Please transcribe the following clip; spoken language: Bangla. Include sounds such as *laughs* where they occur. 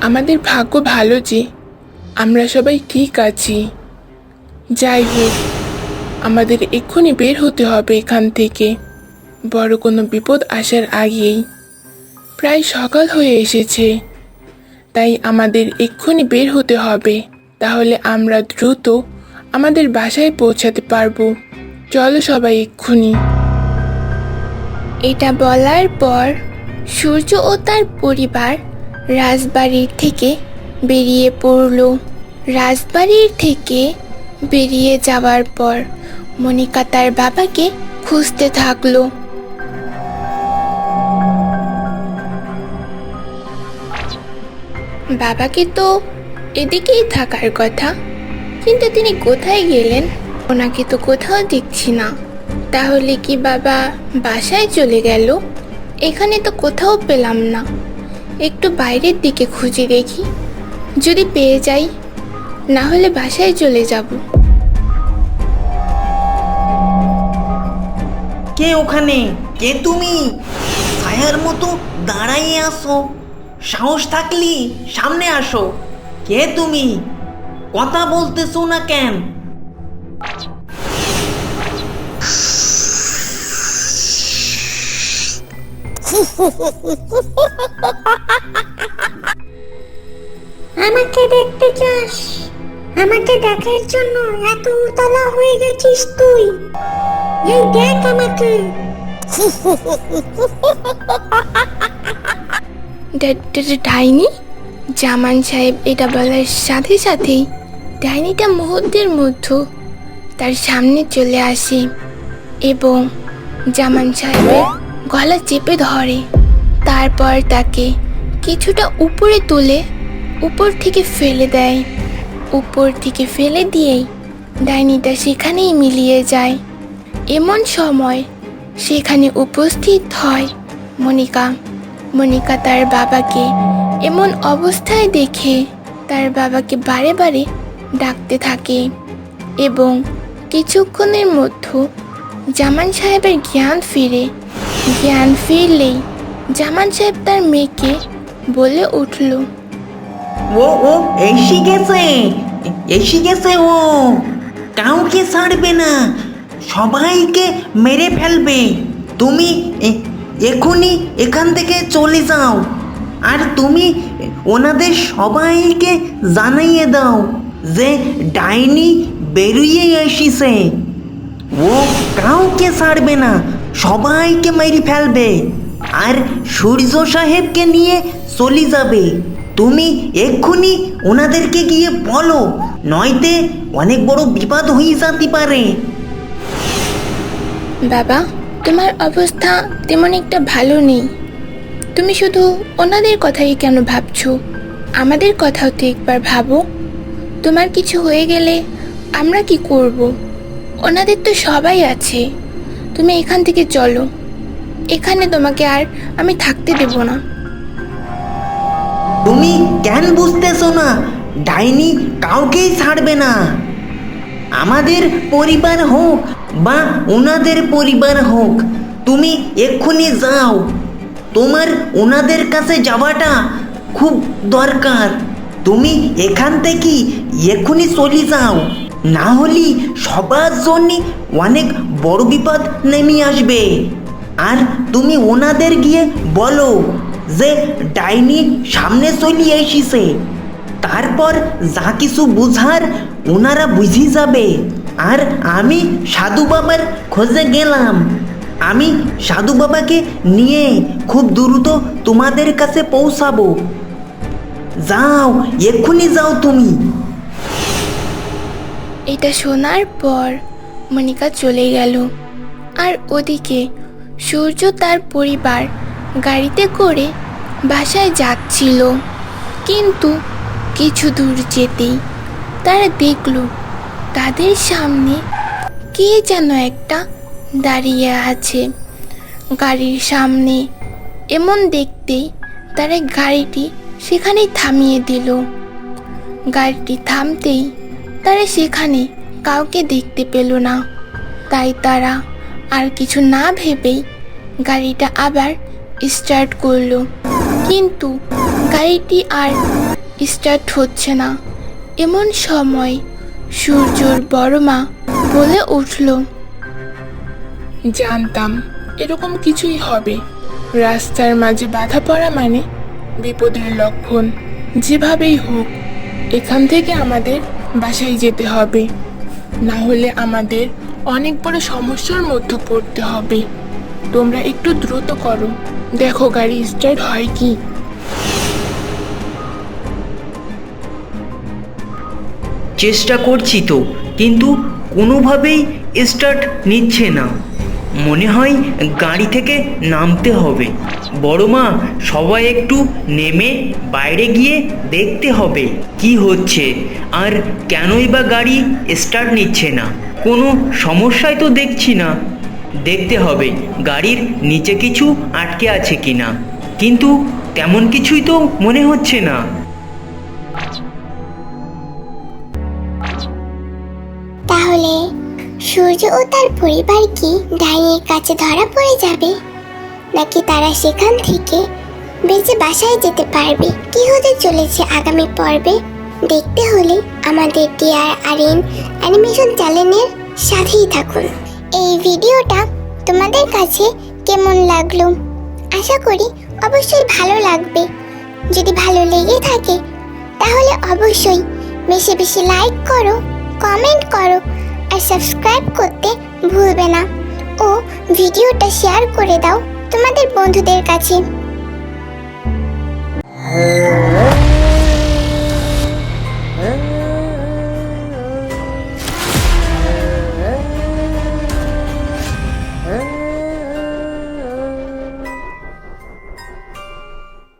আমাদের ভাগ্য ভালো যে আমরা সবাই ঠিক আছি। যাই হোক, আমাদের এক্ষুনি বের হতে হবে এখান থেকে। বড় কোনো বিপদ আসার আগেই প্রায় সকাল হয়ে এসেছে। তাই আমাদের এক্ষুনি বের হতে হবে। তাহলে আমরা দ্রুত আমাদের বাসায় পৌঁছাতে পারব। চলো সবাই এক্ষুনি। এটা বলার পর সূর্য ও তার পরিবার রাজবাড়ির থেকে বেরিয়ে পড়ল। রাজবাড়ির থেকে বেরিয়ে যাওয়ার পর মনিকা তার বাবাকে খুঁজতে থাকল। বাবাকে তো এদিকেই থাকার কথা, কিন্তু তিনি কোথায় গেলেন? ওনাকে তো কোথাও দেখছি না। তাহলে কি বাবা বাসায় চলে গেল? এখানে তো কোথাও পেলাম না। একটু বাইরের দিকে খুঁজে দেখি। যদি পেয়ে যাই না হলে বাসায় চলে যাব। কে ওখানে? কে তুমি? ছায়ার মতো দাঁড়াইয়ে আসো সাহস থাকলি সামনে আসো। কে তুমি? কথা বলতেছো না কেন? *laughs* আমাকে দেখার জন্য এত উতলা হয়ে গেছিস তুই। এই দেখ আমাকে। ডাইনি, জামান সাহেব এটা বলার সাথে সাথেই ডাইনিটা মুহূর্তের মধ্যে তার সামনে চলে আসে এবং জামান সাহেবের গলা চেপে ধরে। তারপর তাকে কিছুটা উপরে তুলে উপর থেকে ফেলে দেয়। উপর থেকে ফেলে দিয়েই ডাইনিটা সেখানেই মিলিয়ে যায়। এমন সময় সেখানে উপস্থিত হয় মনিকা। মনিকা তার বাবাকে এমন অবস্থায় দেখে তার বাবাকে বারে বারে ডাকতে থাকে এবং কিছুক্ষণের মধ্যে জামান সাহেবের জ্ঞান ফিরে। জ্ঞান ফিরলেই জামান সাহেব তার মেয়েকে বলে উঠল ও ও এসে গেছে। এসে গেছে ও। কাউকে ছাড়বে না। সবাইকে মেরে ফেলবে। তুমি এখনই এখান থেকে চলে যাও। আর তুমি ওনাদের সবাইকে জানাইয়ে দাও যে ডাইনি বেরিয়ে এসেছে। ও কাউকে ছাড়বে না। সবাইকে মেরে ফেলবে। আর সূর্য সাহেবকে নিয়ে চলে যাবে। তুমি এক্ষুনি ওনাদেরকে গিয়ে বলো, নয়তে অনেক বড় বিপদ হয়ে যেতে পারে। বাবা, তোমার অবস্থা তেমন একটা ভালো নেই। তুমি শুধু ওনাদের কথাই কেন ভাবছ? আমাদের কথাও তো একবার ভাবো। তোমার কিছু হয়ে গেলে আমরা কি করব? ওনাদের তো সবাই আছে। তুমি এখান থেকে চলো। এখানে তোমাকে আর আমি থাকতে দেব না। তুমি কেন বুঝতেছো না? ডাইনি কাউকেই ছাড়বে না। আমাদের পরিবার হোক বা ওনাদের পরিবার হোক, তুমি এক্ষুনি যাও। তোমার ওনাদের কাছে যাওয়াটা খুব দরকার। তুমি এখান থেকে এক্ষুনি চলে যাও। না হলে সবার জন্য অনেক বড় বিপদ নেমে আসবে। আর তুমি ওনাদের গিয়ে বলো যে ডাইনি সামনে চলে এসেছে তারপর যা কিছু বুঝার ওনারা বুঝি যাবে। আর আমি সাধু বাবার খোঁজে গেলাম। আমি সাধু বাবাকে নিয়ে খুব দ্রুত তোমাদের কাছে পৌঁছাবো। যাও, এক্ষুনি যাও তুমি। এটা শোনার পর মনিকা চলে গেল। আর ওদিকে সূর্য তার পরিবার গাড়িতে করে বাসায় যাচ্ছিল। কিন্তু কিছু দূর যেতেই তারা দেখল, তাদের সামনে কে যেন একটা দাঁড়িয়ে আছে। গাড়ির সামনে এমন দেখতেই তারা গাড়িটি সেখানেই থামিয়ে দিল। গাড়িটি থামতেই তারা সেখানে কাউকে দেখতে পেল না। তাই তারা আর কিছু না ভেবেই গাড়িটা আবার স্টার্ট করল। কিন্তু গাড়ি গাড়িটি আর স্টার্ট হচ্ছে না। এমন সময় সূর্যর বড় মা বলে উঠল, জানতাম এরকম কিছুই হবে। রাস্তার মাঝে বাধা পড়া মানে বিপদের লক্ষণ। যেভাবেই হোক, এখান থেকে আমাদের বাসায় যেতে হবে। না হলে আমাদের অনেক বড় সমস্যার মধ্যে পড়তে হবে। তোমরা একটু দ্রুত করো। দেখো গাড়ি স্টার্ট হয় কি? চেষ্টা করছি তো, কিন্তু কোনোভাবেই স্টার্ট নিচ্ছে না। মনে হয় গাড়ি থেকে নামতে হবে। বড় মা, সবাই একটু নেমে বাইরে গিয়ে দেখতে হবে কি হচ্ছে। আর কেনই বা গাড়ি স্টার্ট নিচ্ছে না? কোনো সমস্যাই তো দেখছি না। দেখতে হবে গাড়ির নিচে কিছু আটকে আছে কিনা। কিন্তু তেমন কিছুই তো মনে হচ্ছে না। তাহলে সূর্য ও তার পরিবার কি ডাইনির কাছে ধরা পড়ে যাবে? নাকি তারা সেখান থেকে বেঁচে বাসায় যেতে পারবে? কি হতে চলেছে আগামী পর্বে? দেখতে হলে আমাদের ডিআর আর এন অ্যানিমেশন চ্যানেলের সাথেই থাকুন। এই ভিডিওটা তোমাদের কাছে কেমন লাগল? আশা করি অবশ্যই ভালো লাগবে। যদি ভালো লেগে থাকে, তাহলে অবশ্যই বেশি বেশি লাইক করো কমেন্ট করো, আর সাবস্ক্রাইব করতে ভুলবে না। ও ভিডিওটা শেয়ার করে দাও তোমাদের বন্ধুদের কাছে। হ্যাঁ।